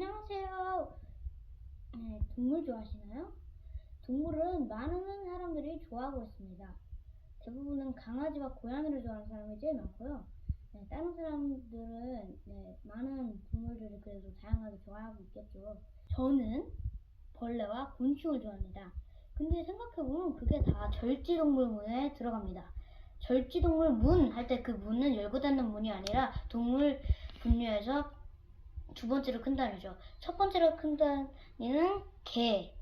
안녕하세요. 네, 동물 좋아하시나요? 동물은 많은 사람들이 좋아하고 있습니다. 대부분은 강아지와 고양이를 좋아하는 사람이 제일 많고요. 네, 다른 사람들은 네, 많은 동물들을 그래도 다양하게 좋아하고 있겠죠. 저는 벌레와 곤충을 좋아합니다. 근데 생각해보면 그게 다 절지동물문에 들어갑니다. 절지동물 문 할 때 그 문은 열고 닫는 문이 아니라 동물 분류에서 두 번째로 큰 단위죠. 첫 번째로 큰 단위는 개.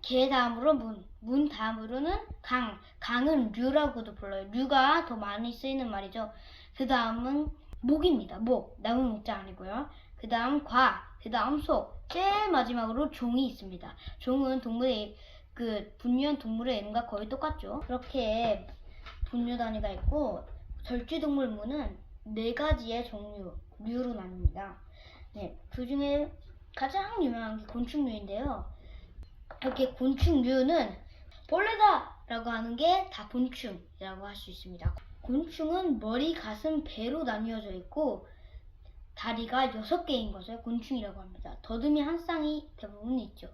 개 다음으로 문. 문 다음으로는 강. 강은 류라고도 불러요. 류가 더 많이 쓰이는 말이죠. 그 다음은 목입니다. 목. 나무 목자 아니고요. 그 다음 과. 그 다음 소. 제일 마지막으로 종이 있습니다. 종은 동물의 그 분류한 동물의 이름과 거의 똑같죠. 그렇게 분류 단위가 있고 절지동물문은 네 가지의 종류, 류로 나뉩니다. 네, 그 중에 가장 유명한 게 곤충류인데요. 이렇게 곤충류는 벌레다라고 하는 게 다 곤충이라고 할 수 있습니다. 곤충은 머리, 가슴, 배로 나뉘어져 있고 다리가 여섯 개인 것을 곤충이라고 합니다. 더듬이 한 쌍이 대부분 있죠.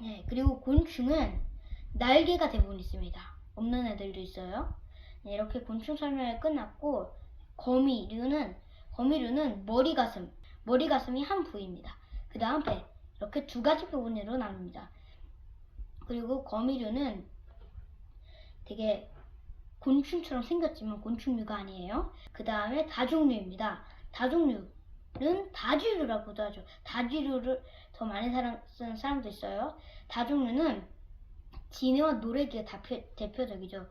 네, 그리고 곤충은 날개가 대부분 있습니다. 없는 애들도 있어요. 네, 이렇게 곤충 설명이 끝났고 거미류는 거미류는 머리 가슴, 머리 가슴이 한 부위입니다. 그 다음 배 이렇게 두 가지 부분으로 나눕니다. 그리고 거미류는 되게 곤충처럼 생겼지만 곤충류가 아니에요. 그 다음에 다종류입니다. 다종류는 다쥐류라고도 하죠. 다쥐류를 더 많이 사람, 쓰는 사람도 있어요. 다종류는 지네와 노래기가 대표, 대표적이죠.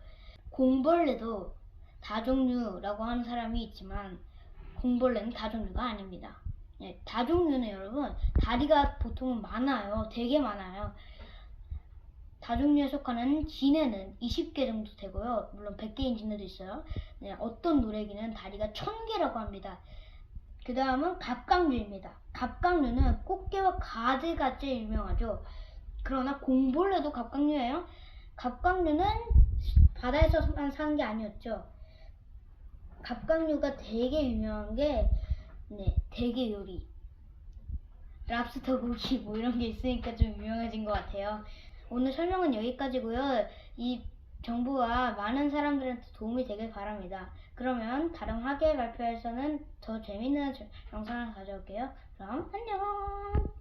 공벌레도 다종류라고 하는 사람이 있지만 공벌레는 다종류가 아닙니다. 네, 다종류는 여러분 다리가 보통은 많아요. 되게 많아요. 다종류에 속하는 지네는 20개 정도 되고요. 물론 100개인 지네도 있어요. 네, 어떤 노래기는 다리가 1000개라고 합니다. 그 다음은 갑각류입니다. 갑각류는 꽃게와 제일 유명하죠. 그러나 공벌레도 갑각류예요. 갑각류는 바다에서만 사는 게 아니었죠. 갑각류가 되게 유명한 게 네, 대게 요리. 랍스터 고기 뭐 이런 게 있으니까 좀 유명해진 것 같아요. 오늘 설명은 여기까지고요. 이 정보가 많은 사람들한테 도움이 되길 바랍니다. 그러면 다른 학예 발표에서는 더 재밌는 영상을 가져올게요. 그럼 안녕!